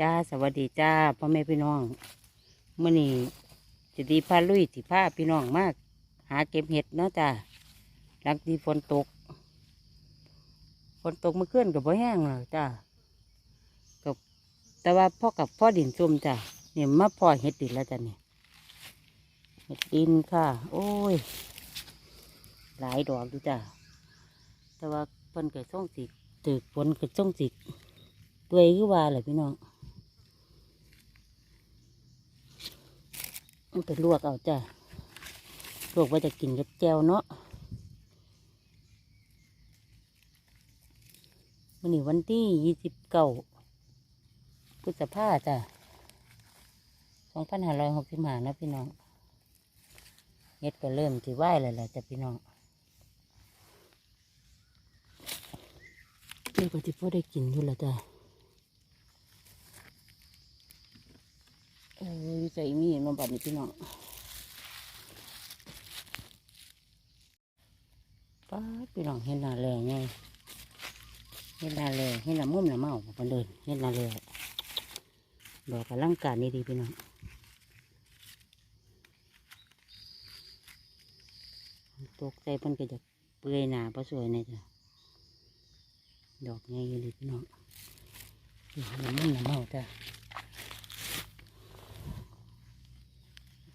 จ้าสวัสดีจ้าพ่อแม่พี่น้องเมื่อนี้จะดีพาลุยสิพาพี่น้องมาก หาเก็บเห็ดเนาะจ้าหลังที่ฝนตกฝนตกเมื่อคืนกับพ่แห้งเลยจ้ากับแต่ว่าพ่อกับพ่อดินซุ่มจ้าเนี่ยมาพ่อเห็ดดินแล้วจ้าเนี่ยเห็ดดินค่ะ โอ้ย หลายดอกดูจ้าแต่ว่าเพิ่นเกิดส่งสิตึกฝนเกิดส่งสิเปื่อยคือว่าเลยพี่น้อง มันไปลวกเอาจ้าลวกไว้จะกินกับแจวเนาะวันนี้วันที่ยี่สิบเก้าพฤษภาจ้าสองพันห้าร้อยหกสิบห้านะพี่น้องเฮ็ดก็เริ่มที่ไหวแล้วแหละจ้ะพี่น้องเดี๋ยวก็ที่พ่อได้กินอยู่แล้วจ้ะเออใจมี น้ำบัดนี่พี่น้องป้าพี่น้องเห็นหน้าแรงไงเห็นหน้าแรงเห็นหน้ามุมหน้าเมาไปเลยเห็นหน้าแรงดอกกำลังการนี่ดีพี่น้องตกใจเพิ่นก็จะเปื่อยหนาเพราะสวยเนี่ยจ้ะดอกไงอยู่เลยพี่น้องหน้ำมันน้ำเมาจ้ะ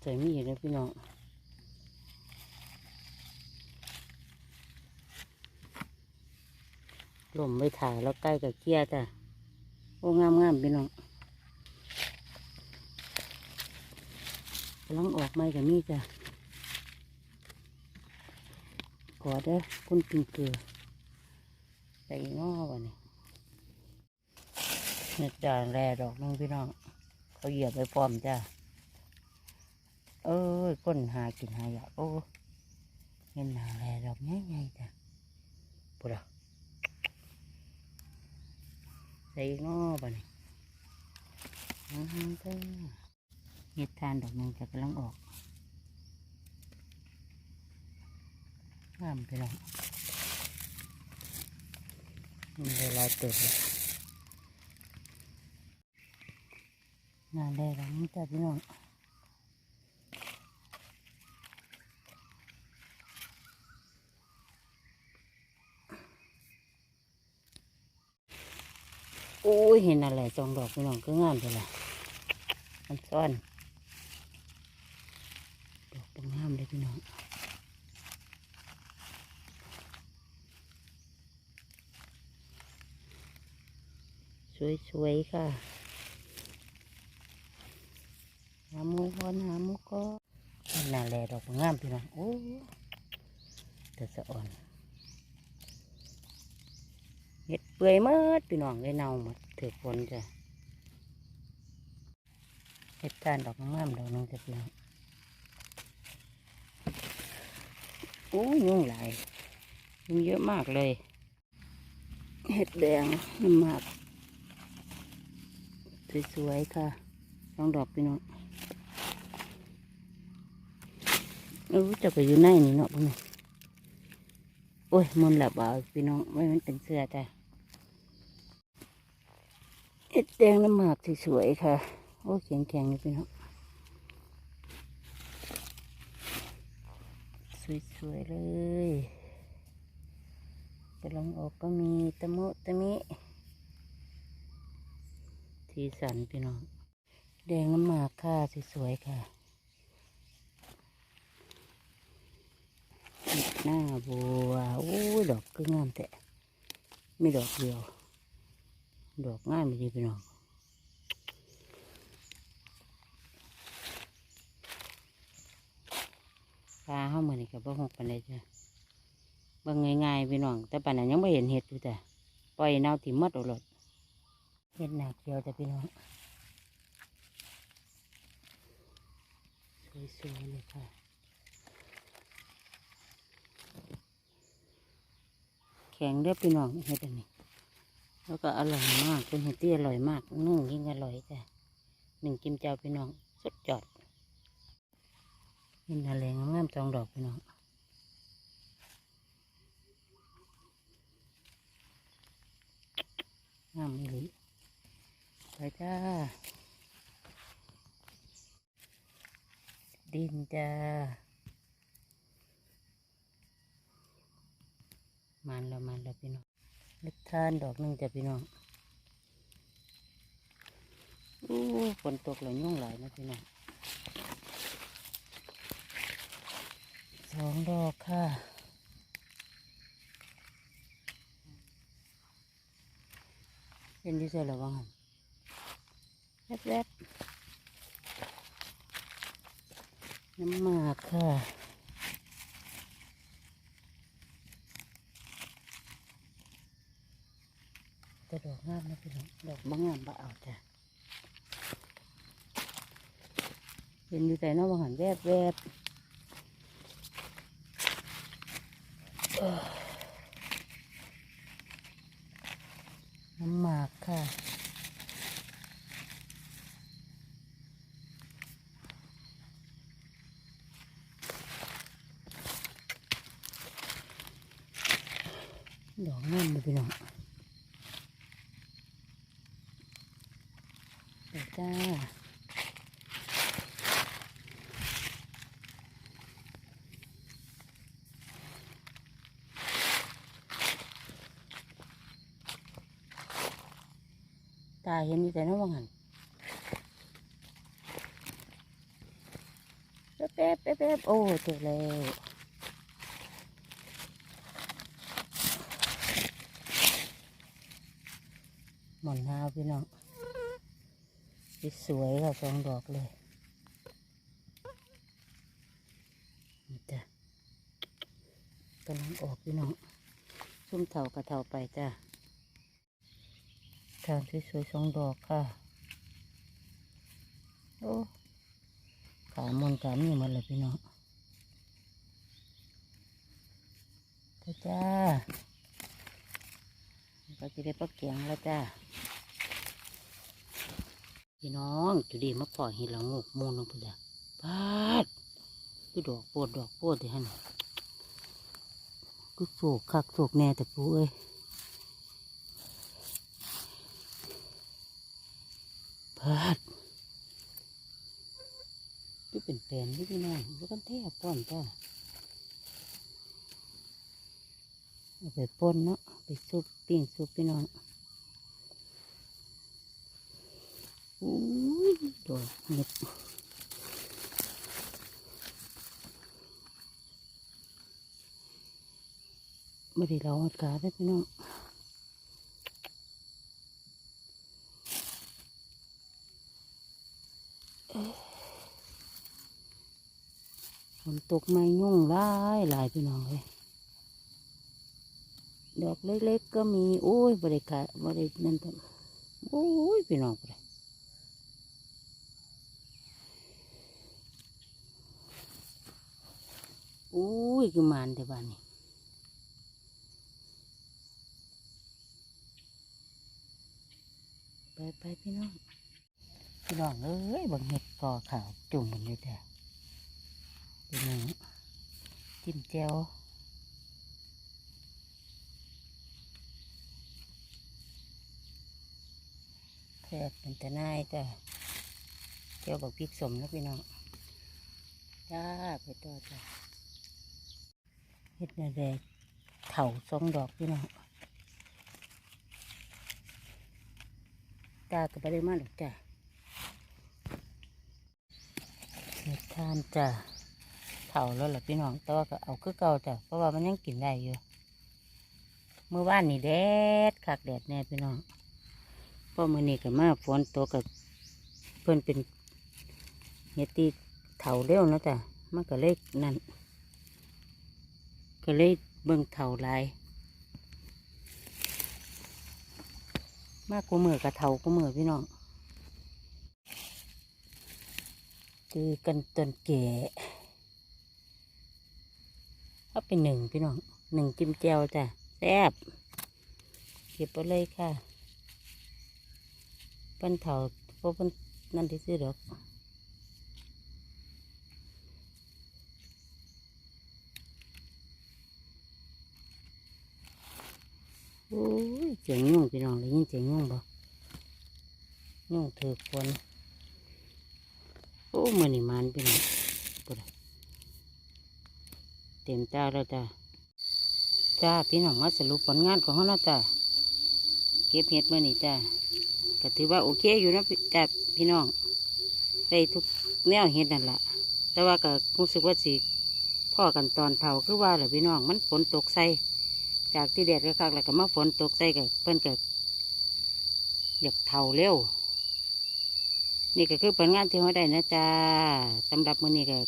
ใจมีอยู่แล้วพี่น้องลมไปถ่ายแล้วใกล้กับเกี้ยจ้ะโอ้งามงามพี่น้องกำลังออกไม้กับนี่จ้ะขอเด้อคุณกินเกลือใส่ง้อวะนี่เห็ดด่างแร่ดอกนึงพี่น้อง เขาเหยียบไปพร้อมจ้า เอ้ยก้นหากินหายากโอ้เห็นด่าแร่ดอกง่ายๆจ้ะปุ๊ดใส่ง้อวะนี่อืมเด้อเห็ดทานดอกนึงจะกำลังออกงามพี่น้องมันเวลาเติบเลยงานได้แล้วนี่จ้ะพี่น้อง อ้ยเห็นอะไรจองดอกพี่น้องก็งามไปละมันซ่อนดอกก็งามเลยพี่น้องสวยๆค่ะหามูก่อนหามูก็น่าแลดอกงามพี่น้องโอ้แต่สะอ่อน เห็ดเปื่อยหมดพี่น้องเลยเน่าหมดถือฝนจ้ะเห็ดทานดอกงามดอกนึงจ้ะพี่น้องโอ้ยุ่งหลายยุ่งเยอะมากเลย เห็ดแดงน้ำหมากสวยๆค่ะลองดอกพี่น้องเออจะไปอยู่ในนี่เนาะพวกนี้ โอ้ยมันหลับเอาพี่น้องไม่มันเป็นเสื้อจ้ะเอ็ดแดงน้ำหมากสวยๆค่ะ โอ้แข็งๆนี่พี่น้องสวยๆเลยไปลองออกก็มีตะมุตะมิสีสันพี่น้อง แดงน้ำหมากค่ะสวยๆค่ะ หน้าบัวโอ้ยดอกก็งามแต่ไม่ดอกเดียว ดอกง่ายไม่ดีพี่น้องปลาเข้ามานี่กับบ่หกปันเลยจ้ะบางง่ายๆพี่น้อง แต่ปันนั้นยังไม่เห็นเห็ดอยู่แต่ปล่อยเน่าถิ่มมัดเอาหลดเห็ดหนาเกียวจ้ะพี่น้องสวยๆเลยค่ะ แข็งเด้อพี่น้องเห็ดอันนี้ แล้วก็อร่อยมากเป็นเห็ดที่อร่อยมากนึ่งยิ่งอร่อยจ้ะหนึ่งกิมเจ้าพี่น้องสุดยอดเห็นอะไรงามๆจองดอกพี่น้องงามอีหลีไปจ้า ดินจ้า มันแล้วมันแล้วพี่น้องเล็กทานดอกหนึงจ้ะพี่น้องอู้ฝนตกเลยยุ่งหลายนะพี่น้องสองดอกค่ะเป็นที่ใส่ระวังหันแวบๆน้ำหมากค่ะ แต่ดอกงามนะพี่น้องดอกบางงามบ่เอาจ้ะเป็นอยู่แต่นอกบางหันแวบแวบเอ้อน้ำหมากค่ะดอกงามเลยพี่น้อง เดี๋ยว จ้าตาเห็นอยู่แต่น้องวังหันแป๊บแป๊บแป๊บแป๊บโอ้เจอแล้วหมอนหาวพี่น้อง สวยค่ะสองดอกเลยนี่จ้ะกำลังออกพี่น้องซุ่มเถากระเถาไปจ้ะทานสวยๆสองดอกค่ะ โอ้ขามนขามนี่หมดเลยพี่น้องจ้าจ้าก็จะได้ปักเกียงแล้วจ้า พี่น้องจุดีมาปล่อยเห็ดละงกมูนลงไปเลยปาดคือดอกโปวดดอกโปวดที่ฮันคือโศกคักโศกแน่แต่ปูเอ้ยปาดคือเป็นแปลนที่พี่น้องแล้วกันแทบป้อนจ้าเอาไปป่นเนาะไปซุปปิ้งซุปพี่น้อง อุ้ยดอกเห็ดไม่ได้เราอากาศได้พี่น้องฝนตกไม่ยุ่งหลายหลายพี่น้องเลยดอกเล็กๆก็มีโอ้ยบริการบรินั่นทำโอ้ยพี่น้องไป อุ้ยคือมันแต่บ้านนี้ไปไปพี่น้องพี่น้องเอ้ยบางเห็ดกอขาวจุ่มมันเลยแต่เป็นหนึ่งจิ้มแจ่วแพทย์เป็นแต่นายจ้ะแจ่วบักพริกสมนะพี่น้องจ้าไปต่อจ้า เฮ็ดแดงเถาสองดอกพี่น้องตาก็บ่ได้มากหรอกจ้ะเฮ็ดทานจ้ะเถาแล้วล่ะพี่น้องแต่ว่าก็เอาคือเก่าจ้ะเพราะว่ามันยังกินได้อยู่เมื่อวานนี่แดดคักแดดแน่พี่น้องเพราะมื้อนี้ก็มาฝนตกกับเพิ่อนเป็นเฮ็ดตีเถาเร็วนะจ้ะมันก็เล็กนั่น ก็เลยเบิ่งเทาลาย มากกว่ามือกับเทากว่ามือพี่น้องคือกันจนแก่เอาเป็นหนึ่งพี่น้องหนึ่งจิ้มแจ่วจ้ะแซ่บเก็บไปเลยค่ะเปั้นเทาเพราะเปั้นนั่นที่ซื้อดอก โอ้ยเสียงยุ่งพี่น้องได้ยินเสียงยุ่งบ่นุ่งถือฝนโอ้มือนี่มันพี่น้องปุ๊ดเต็มตาแล้วจ้าจ้าพี่น้องมาสรุปผลงานของเขาแล้วจ้าเก็บเห็ดมื่อนี่จ้าก็ถือว่าโอเคอยู่นะจ้าพี่น้องได้ทุกแนวเห็ดนั่นแหละแต่ว่าก็รู้สึกว่าสิพ่อกันตอนเผาคือว่าแหละพี่น้องมันฝนตกใส่ จากที่แดดคักๆแล้วก็มาฝนตกใส่กับเพิ่นก็อยากเท่าเร็ว นี่ก็คือผลงานที่เขาได้นะจ๊ะสำหรับมื้อนี้ก็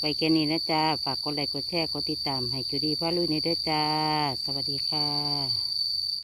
ไปแค่นี้นะจ๊ะฝากกดไลค์กดแชร์กดติดตามให้จุดีพ่อลุยในเด้อจ้า สวัสดีค่ะ